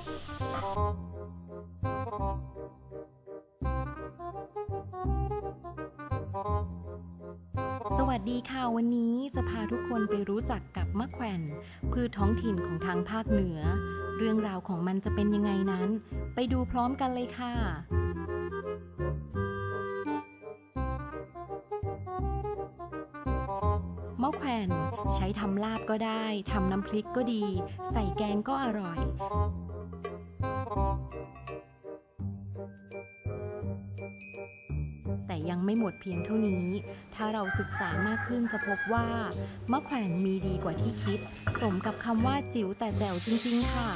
สวัสดีค่ะวันนี้จะพาทุกคนไปรู้จักกับมะแขวนพืชท้องถิ่นของทางภาคเหนือ เรื่องราวของมันจะเป็นยังไงนั้น ไปดูพร้อมกันเลยค่ะมะแขวนใช้ทำลาบก็ได้ทำน้ำพริกก็ดี ใส่แกงก็อร่อย ยังไม่หมดเพียงเท่านี้ ถ้าเราศึกษามากขึ้นจะพบว่ามะแขวนมีดีกว่าที่คิด สมกับคำว่าจิ๋วแต่แจ๋วจริง ๆ ค่ะ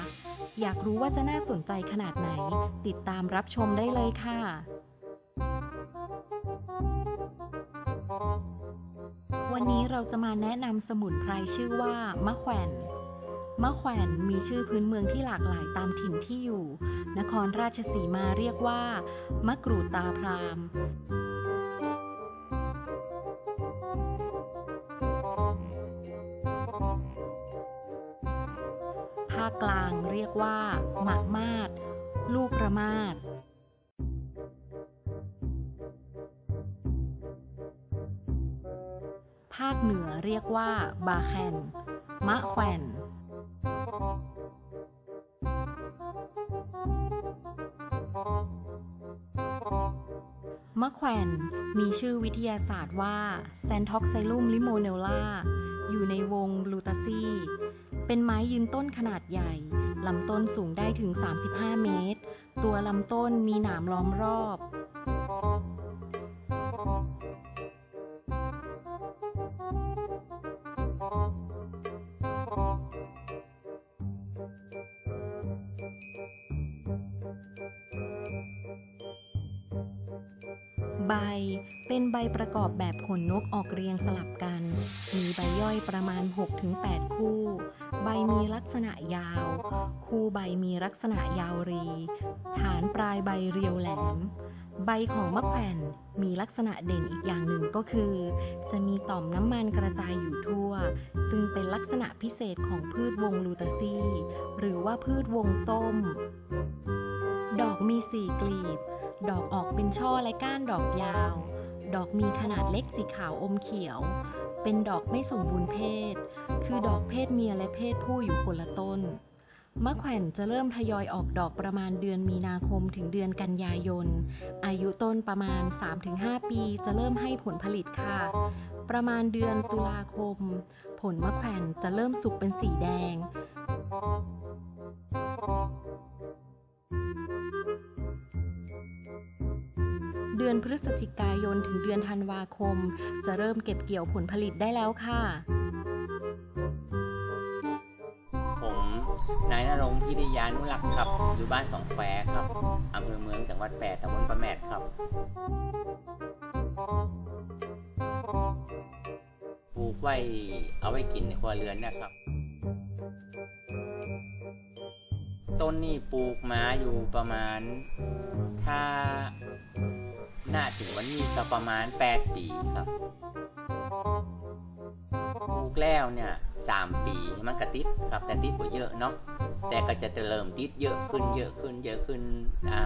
อยากรู้ว่าจะน่าสนใจขนาดไหน ติดตามรับชมได้เลยค่ะวันนี้เราจะมาแนะนำสมุนไพรชื่อว่ามะแขวนมะแขวนมีชื่อพื้นเมืองที่หลากหลายตามถิ่นที่อยู่ นครราชสีมาเรียกว่ามะกรูดตาพรามาคกลางเรียกว่า หมากมาด ลูกระมาดภาคเหนือเรียกว่า บาแคน มะแขวน มะแขวนมีชื่อวิทยาศาสตร์ว่าแซนท็อกไซลุมลิโมเนลล่าอยู่ในวงบลูตาซีเป็นไม้ยืนต้นขนาดใหญ่ ลำต้นสูงได้ถึง 35 เมตร ตัวลำต้นมีหนามล้อมรอบ ใบ เป็นใบประกอบแบบขนนกออกเรียงสลับกัน มีใบย่อยประมาณ 6-8 คู่ ใบมีลักษณะยาว คู่ใบมีลักษณะยาวรี ฐานปลายใบเรียวแหลม ใบของมะแขวนมีลักษณะเด่นอีกอย่างหนึ่งก็คือ จะมีต่อมน้ำมันกระจายอยู่ทั่ว ซึ่งเป็นลักษณะพิเศษของพืชวงลูตาซีหรือว่าพืชวงส้ม ดอกมีสี่กลีบ ดอกออกเป็นช่อและก้านดอกยาว ดอกมีขนาดเล็กสีขาวอมเขียว เป็นดอกไม่สมบูรณ์เพศ คือดอกเพศเมียและเพศผู้อยู่คนละต้น มะแขวนจะเริ่มทยอยออกดอกประมาณเดือนมีนาคมถึงเดือนกันยายน อายุต้นประมาณ 3-5 ปีจะเริ่มให้ผลผลิตค่ะ ประมาณเดือนตุลาคม ผลมะแขวนจะเริ่มสุกเป็นสีแดง ดือนพฤศจิกายนถึงเดือนธันวาคม จะเริ่มเก็บเกี่ยวผลผลิตได้แล้วค่ะ ผมนายนรงค์พิริยานุรักษ์ครับ อยู่บ้านสองแควครับอำเภอเมืองจังหวัดแปดตำบลประแมดครับปลูกไว้เอาไว้กินในครัวเรือนนะครับ ต้นนี่ปลูกมาอยู่ประมาณถ้า น่าถึงวันนี้ก็ประมาณ 8 ปีครับปลูกแล้วเนี่ยสามปีมันก็ติดครับแต่ติดบ่เยอะเนาะแต่ก็จะเริ่มติดเยอะขึ้นเยอะขึ้นเยอะขึ้นอ่า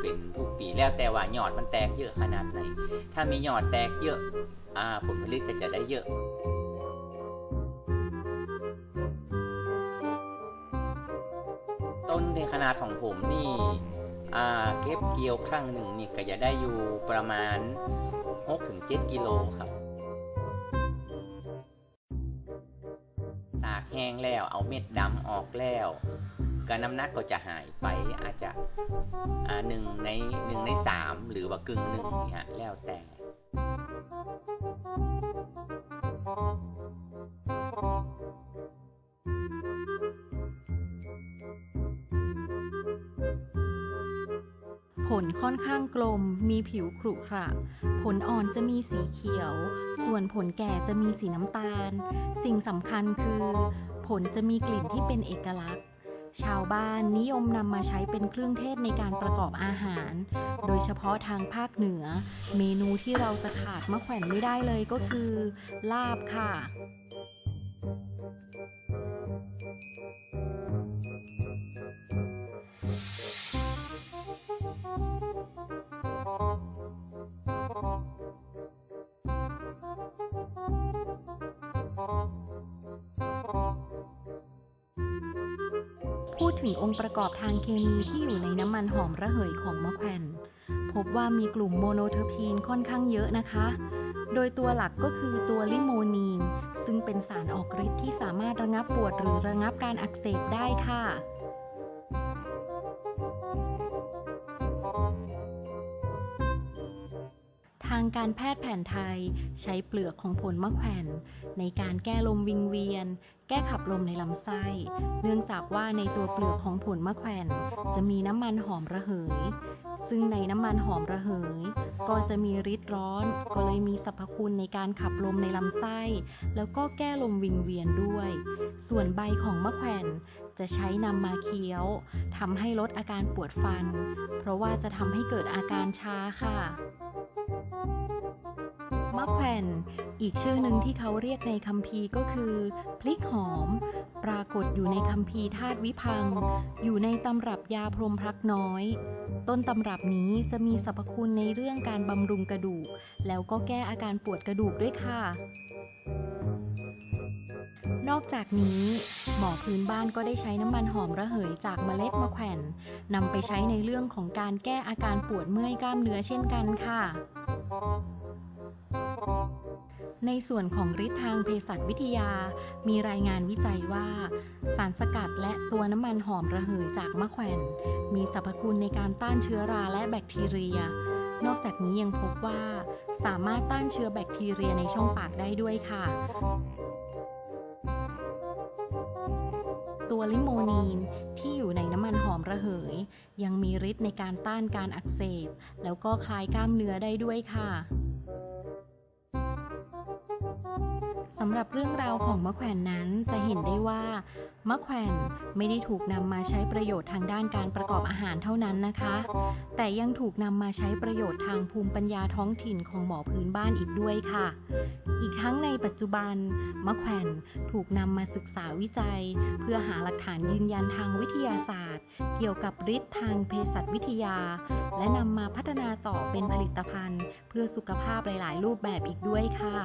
เป็นทุกปีแล้วแต่ว่ายอดมันแตกเยอะขนาดไหน ถ้ามียอดแตกเยอะอ่าผลผลิตก็จะได้เยอะต้นในขนาดของผมนี่ เก็บเกี่ยวครั้งหนึ่งนี่ก็จะได้อยู่ประมาณ 6-7 กิโลครับ ตากแห้งแล้วเอาเม็ดดำออกแล้วก็น้ำหนักก็จะหายไปอาจจะหนึ่งในหนึ่งในสามหรือว่ากึ่งหนึ่งนี่ฮะแล้วแต่ ลค่อนข้างกลม มีผิวขรุขระ ผลอ่อนจะมีสีเขียว ส่วนผลแก่จะมีสีน้ำตาล สิ่งสำคัญคือ ผลจะมีกลิ่นที่เป็นเอกลักษณ์ ชาวบ้านนิยมนำมาใช้เป็นเครื่องเทศในการประกอบอาหาร โดยเฉพาะทางภาคเหนือ เมนูที่เราจะขาดมะแขวนไม่ได้เลยก็คือ ลาบค่ะ พูดถึงองค์ประกอบทางเคมีที่อยู่ในน้ำมันหอมระเหยของมะแขวนพบว่ามีกลุ่มโมโนเทอร์พีนค่อนข้างเยอะนะคะ โดยตัวหลักก็คือตัวลิโมนีน ซึ่งเป็นสารออกฤทธิ์ที่สามารถระงับปวดหรือระงับการอักเสบได้ค่ะางการแพทย์แผนไทย ใช้เปลือกของผลมะแขวนในการแก้ลมวิงเวียน แก้ขับลมในลำไส้ เนื่องจากว่าในตัวเปลือกของผลมะแขวนจะมีน้ำมันหอมระเหย ซึ่งในน้ำมันหอมระเหย ก็จะมีฤทธิ์ร้อน ก็เลยมีสรรพคุณในการขับลมในลำไส้ แล้วก็แก้ลมวิงเวียนด้วย ส่วนใบของมะแขวน จะใช้นำมาเคี้ยวทำให้ลดอาการปวดฟัน เพราะว่าจะทำให้เกิดอาการชาค่ะมะแขวนอีกชื่อหนึ่งที่เขาเรียกในคัมภีร์ก็คือ พลิกหอม ปรากฏอยู่ในคัมภีร์ธาตุวิพัง อยู่ในตำรับยาพรมพลักน้อย ต้นตำรับนี้จะมีสรรพคุณในเรื่องการบำรุงกระดูก แล้วก็แก้อาการปวดกระดูกด้วยค่ะ นอกจากนี้ หมอพื้นบ้านก็ได้ใช้น้ำมันหอมระเหยจากเมล็ดมะแขวนนำไปใช้ในเรื่องของการแก้อาการปวดเมื่อยกล้ามเนื้อเช่นกันค่ะ ในส่วนของฤทธิ์ทางเภสัชวิทยา มีรายงานวิจัยว่า สารสกัดและตัวน้ำมันหอมระเหยจากมะแขวนมีสรรพคุณในการต้านเชื้อราและแบคทีเรีย นอกจากนี้ยังพบว่า สามารถต้านเชื้อแบคทีเรียในช่องปากได้ด้วยค่ะ ตัวลิโมนีนที่อยู่ในน้ำมันหอมระเหย ยังมีฤทธิ์ในการต้านการอักเสบ แล้วก็คลายกล้ามเนื้อได้ด้วยค่ะ สำหรับเรื่องราวของมะแขวนนั้นจะเห็นได้ว่ามะแขวนไม่ได้ถูกนำมาใช้ประโยชน์ทางด้านการประกอบอาหารเท่านั้นนะคะ แต่ยังถูกนำมาใช้ประโยชน์ทางภูมิปัญญาท้องถิ่นของหมอพื้นบ้านอีกด้วยค่ะ อีกทั้งในปัจจุบัน มะแขวนถูกนำมาศึกษาวิจัย เพื่อหาหลักฐานยืนยันทางวิทยาศาสตร์ เกี่ยวกับฤทธิ์ทางเภสัชวิทยา และนำมาพัฒนาต่อเป็นผลิตภัณฑ์ เพื่อสุขภาพหลาย ๆ รูปแบบอีกด้วยค่ะ